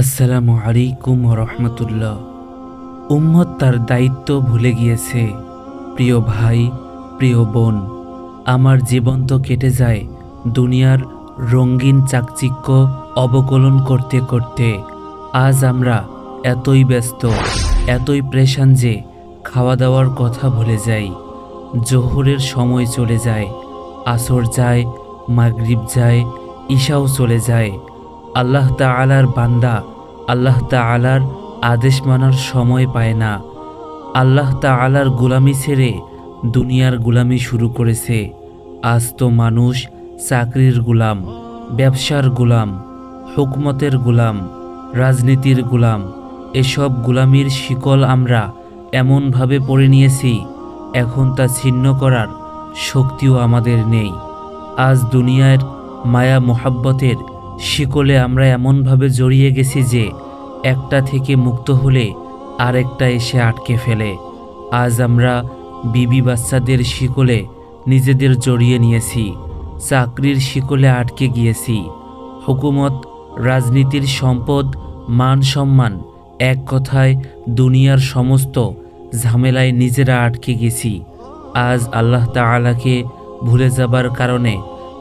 আসসালামু আলাইকুম রহমতুল্লাহ। উম্মত তার দায়িত্ব ভুলে গিয়েছে। প্রিয় ভাই, প্রিয় বোন, আমার জীবন তো কেটে যায় দুনিয়ার রঙিন চাকচিক্য অবকলন করতে করতে। আজ আমরা এতই ব্যস্ত, এতই প্রেশান যে খাওয়া দাওয়ার কথা ভুলে যাই। জোহরের সময় চলে যায়, আসর যায়, মাগরিব যায়, ঈশাও চলে যায়। আল্লাহ তাআলার বান্দা, আল্লাহ তাআলার আদেশ মানার সময় পায় না। আল্লাহ তাআলার গোলামি ছেড়ে দুনিয়ার গোলামি শুরু করেছে। আজ তো মানুষ চাকরির গোলাম, ব্যবসার গোলাম, হুকমতের গোলাম, রাজনীতির গোলাম। এসব গোলামির শিকল আমরা এমনভাবে পড়ে নিয়েছি, এখন তা ছিন্ন করার শক্তিও আমাদের নেই। আজ দুনিয়ার মায়া মোহাব্বতের শিকলে আমরা এমনভাবে জড়িয়ে গেছি যে একটা থেকে মুক্ত হলে আরেকটা এসে আটকে ফেলে। আজ আমরা বিবি বাচ্চাদের শিকলে নিজেদের জড়িয়ে নিয়েছি, চাকরির শিকলে আটকে গিয়েছি। হুকুমত, রাজনীতির সম্পদ, মান সম্মান, এক কথায় দুনিয়ার সমস্ত ঝামেলায় নিজেরা আটকে গেছি। আজ আল্লাহ তাআলাকে ভুলে যাবার কারণে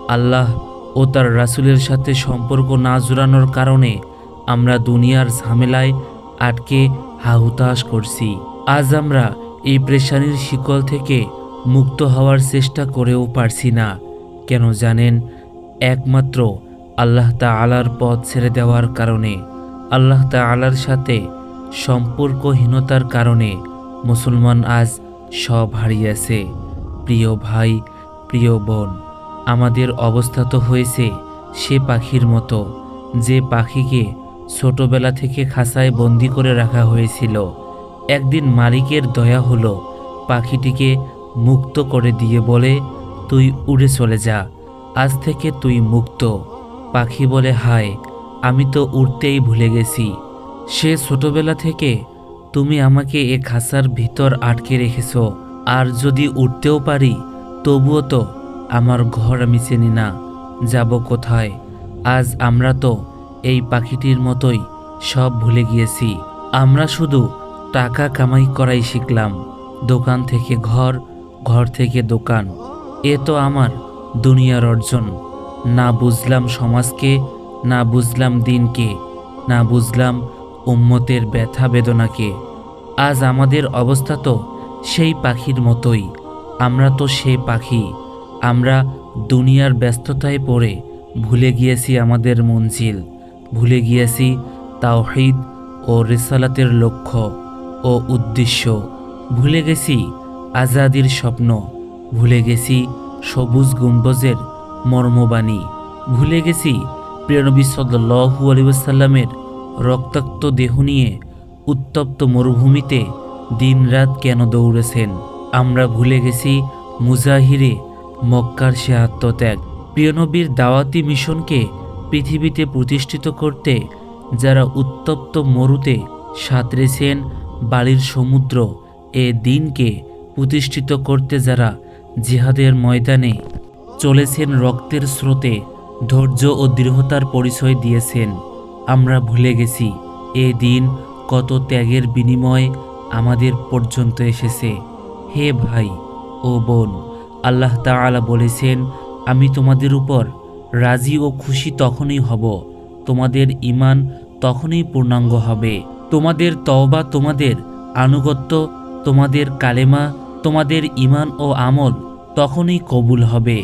আল্লাহ ও তার রাসূলের সাথে সম্পর্ক না জোরানোর কারণে আমরা দুনিয়ার ঝামেলায় আটকে হাহুতাশ করছি। আজ আমরা এই প্রেশানির শিকল থেকে মুক্ত হওয়ার চেষ্টা করেও পারছি না। কেন জানেন? একমাত্র আল্লাহ তাআলার পথ ছেড়ে দেওয়ার কারণে। আল্লাহ তাআলার সাথে সম্পর্কহীনতার কারণে মুসলমান আজ সব হারিয়েছে। প্রিয় ভাই, প্রিয় বোন আমাদের অবস্থা তো হয়েছে সে পাখির মতো। যে পাখিকে ছোটবেলা থেকে খাঁচায় বন্দি করে রাখা হয়েছিল। একদিন মালিকের দয়া হলো পাখিটিকে মুক্ত করে দিয়ে বলে, তুই উড়ে চলে যা, আজ থেকে তুই মুক্ত। পাখি বলে, হায়, আমি তো উড়তেই ভুলে গেছি। সে ছোটবেলা থেকে তুমি আমাকে এ খাঁচার ভিতর আটকে রেখেছ। আর যদি উঠতেও পারি, তবুও তো আমার ঘর আমি চিনি না, যাব কোথায়? আজ আমরা তো এই পাখিটির মতোই সব ভুলে গিয়েছি। আমরা শুধু টাকা কামাই করাই শিখলাম, দোকান থেকে ঘর ঘর থেকে দোকান। এ তো আমার দুনিয়ার অর্জন। না বুঝলাম সমাজকে, না বুঝলাম দিনকে, না বুঝলাম উম্মতের ব্যথা বেদনাকে। আজ আমাদের অবস্থা তো সেই পাখির মতোই, আমরা তো সে পাখি। আমরা দুনিয়ার ব্যস্ততায় পড়ে ভুলে গিয়েছি আমাদের মঞ্জিল, ভুলে গিয়েছি তাওহিদ ও রেসালাতের লক্ষ্য ও উদ্দেশ্য, ভুলে গেছি আজাদির স্বপ্ন, ভুলে গেছি সবুজ গম্বজের মর্মবাণী, ভুলে গেছি প্রিয়নবী সাল্লু আলিবাসাল্লামের রক্তাক্ত দেহ নিয়ে উত্তপ্ত মরুভূমিতে দিনরাত কেন দৌড়েছেন? আমরা ভুলে গেছি মুজাহিরে মক্কার সে আত্মত্যাগ। প্রিয়নবীর দাওয়াতি মিশনকে পৃথিবীতে প্রতিষ্ঠিত করতে যারা উত্তপ্ত মরুতে সাঁতরেছেন বালির সমুদ্র, এ দিনকে প্রতিষ্ঠিত করতে যারা জিহাদের ময়দানে চলেছেন রক্তের স্রোতে, ধৈর্য ও দৃঢ়তার পরিচয় দিয়েছেন। আমরা ভুলে গেছি, এ দিন কত ত্যাগের বিনিময় আমাদের পর্যন্ত এসেছে। হে ভাই ও বোন আল্লাহ তাআলা বলেছেন, আমি তোমাদের উপর রাজি ও খুশি তখনই হব। তোমাদের ইমান তখনই পূর্ণাঙ্গ হবে। তোমাদের তওবা তোমাদের আনুগত্য, তোমাদের কালেমা, তোমাদের ইমান ও আমল তখনই কবুল হবে।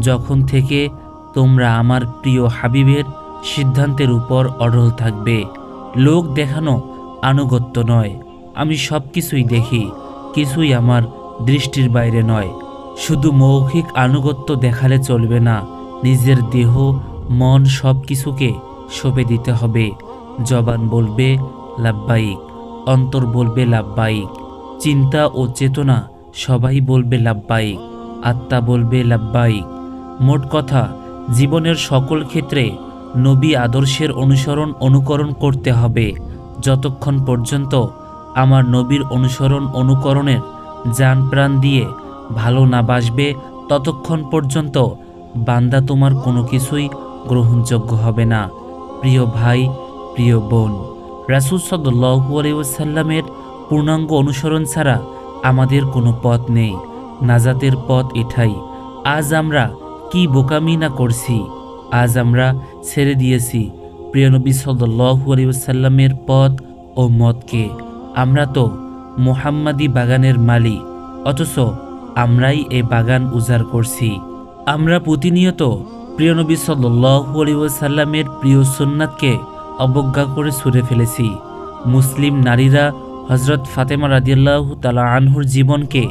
যখন থেকে তোমরা আমার প্রিয় হাবিবের সিদ্ধান্তের উপর অড়ল থাকবে। লোক দেখানো আনুগত্য নয়। আমি সব কিছুই দেখি, কিছুই আমার দৃষ্টির বাইরে নয়। শুধু মৌখিক আনুগত্য দেখালে চলবে না, নিজের দেহ, মন সব কিছুকে সঁপে দিতে হবে। জবান বলবে লাভবাহিক অন্তর বলবে লাভবাহিক চিন্তা ও চেতনা সবাই বলবে লাভবাহিক আত্মা বলবে লাভবাহিক মোট কথা, জীবনের সকল ক্ষেত্রে নবী আদর্শের অনুসরণ অনুকরণ করতে হবে। যতক্ষণ পর্যন্ত আমার নবীর অনুসরণ অনুকরণের যান প্রাণ দিয়ে ভালো না বাসবে, ততক্ষণ পর্যন্ত বান্দা তোমার কোনো কিছুই গ্রহণযোগ্য হবে না। প্রিয় ভাই, প্রিয় বোন, রাসুল আলাইসাল্লামের পূর্ণাঙ্গ অনুসরণ ছাড়া আমাদের কোনো পথ নেই। নাজাতের পথ এটাই। আজ আমরা কি বোকামি না করছি? আজ আমরা ছেড়ে দিয়েছি। প্রিয়নবী নবী সাল্লু আলাইসাল্লামের পথ ও মতকে। আমরা তো মোহাম্মদী বাগানের মালিক, অথচ আমরাই এই বাগান উজাড় করছি। আমরা প্রতিনিয়ত প্রিয় নবী সাল্লু আলিউসাল্লামের প্রিয় সুন্নাতকে অবজ্ঞা করে ছুঁড়ে ফেলেছি। মুসলিম নারীরা হজরত ফাতেমা রাদিয়াল্লাহু তালা আনহুর জীবনকে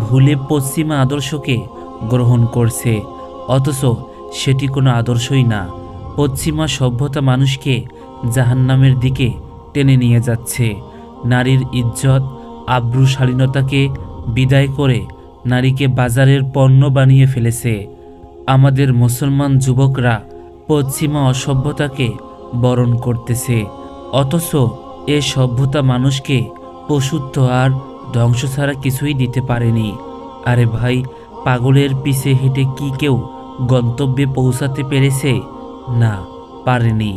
ভুলে পশ্চিমা আদর্শকে গ্রহণ করছে, অথচ সেটি কোনো আদর্শই না। পশ্চিমা সভ্যতা মানুষকে জাহান্নামের দিকে টেনে নিয়ে যাচ্ছে। নারীর ইজ্জত আব্রু শালীনতাকে বিদায় করে নারীকে বাজারের পণ্য বানিয়ে ফেলেছে। আমাদের মুসলমান যুবকরা পশ্চিমা অসভ্যতাকে বরণ করতেছে, অথচ এ সভ্যতা মানুষকে পশুত্ব আর ধ্বংস ছাড়া কিছুই দিতে পারেনি। আরে ভাই, পাগলের পিছে হেঁটে কি কেউ গন্তব্যে পৌঁছাতে পেরেছে? না, পারেনি।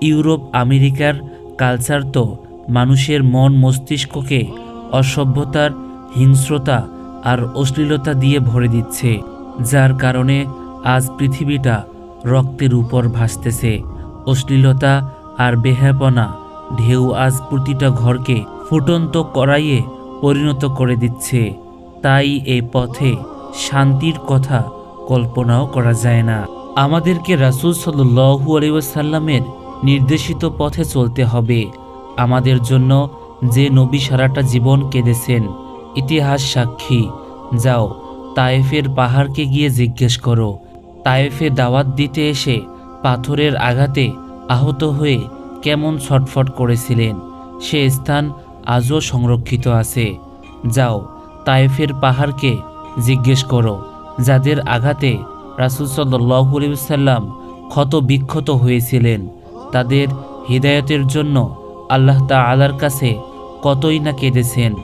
ইউরোপ, আমেরিকার কালচার তো মানুষের মন মস্তিষ্ককে অসভ্যতার হিংস্রতা আর অশ্লীলতা দিয়ে ভরে দিচ্ছে, যার কারণে আজ পৃথিবীটা রক্তের উপর ভাসতেছে। অশ্লীলতা আর বেহাপনা ঢেউ আজ প্রতিটা ঘরকে ফুটন্ত করাইয়ে পরিণত করে দিচ্ছে। তাই এ পথে শান্তির কথা কল্পনাও করা যায় না। আমাদেরকে রাসুল সাল্লু আলিউসাল্লামের নির্দেশিত পথে চলতে হবে। আমাদের জন্য যে নবী সারাটা জীবন কেঁদেছেন ইতিহাস সাক্ষী। যাও, তায়েফের পাহাড়কে গিয়ে জিজ্ঞেস করো। তায়েফে দাওয়াত দিতে এসে পাথরের আঘাতে আহত হয়ে কেমন ছটফট করেছিলেন? সে স্থান আজও সংরক্ষিত আছে। যাও, তায়েফের পাহাড়কে জিজ্ঞেস করো, যাদের আঘাতে রাসুল সাল্লাম ক্ষত বিক্ষত হয়েছিলেন। তাদের হৃদায়তের জন্য আল্লাহ তাআলার কাছে কতই না কেঁদেছেন।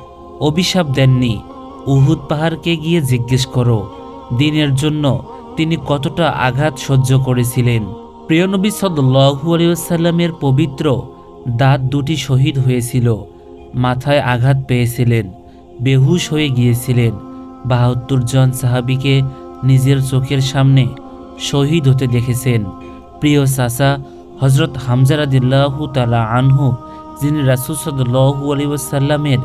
অভিশাপ দেননি। উহুদ পাহাড়কে গিয়ে জিজ্ঞেস করো। দিনের জন্য তিনি কতটা আঘাত সহ্য করেছিলেন। প্রিয়নবী সাল্লু আলিয়াল্লামের পবিত্র দাঁত দুটি শহীদ হয়েছিল। মাথায় আঘাত পেয়েছিলেন। বেহুশ হয়ে গিয়েছিলেন। বাহাত্তর জন সাহাবিকে নিজের চোখের সামনে শহীদ হতে দেখেছেন। প্রিয় সাসা হজরত হামজারাদিল্লাহু তালা আনহু, যিনি রাসুল সাল্লু আলিউসাল্লামের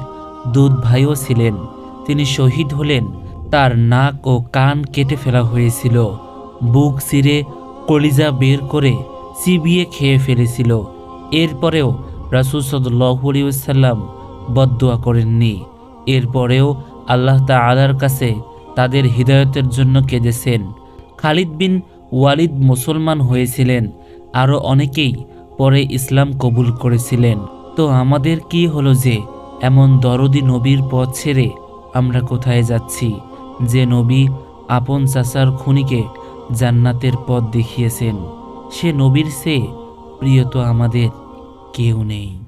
দুধ ভাইও ছিলেন। তিনি শহীদ হলেন, তার নাক ও কান কেটে ফেলা হয়েছিল। বুক চিরে কলিজা বের করে চিবিয়ে খেয়ে ফেলেছিল। এরপরেও রাসুল সাল্লু আলিউসাল্লাম বদুয়া করেননি। এরপরেও আল্লাহ তাআলার কাছে তাদের হৃদয়তের জন্য কেঁদেছেন। খালিদ বিন ওয়ালিদ মুসলমান হয়েছিলেন আরও অনেকেই পরে ইসলাম কবুল করেছিলেন। তো আমাদের কি হলো যে এমন দরদি নবীর পথ ছেড়ে আমরা কোথায় যাচ্ছি? যে নবী আপন চাচার খুনিকে জান্নাতের পথ দেখিয়েছেন, সে নবীর সে প্রিয় তো আমাদের কেউ নেই।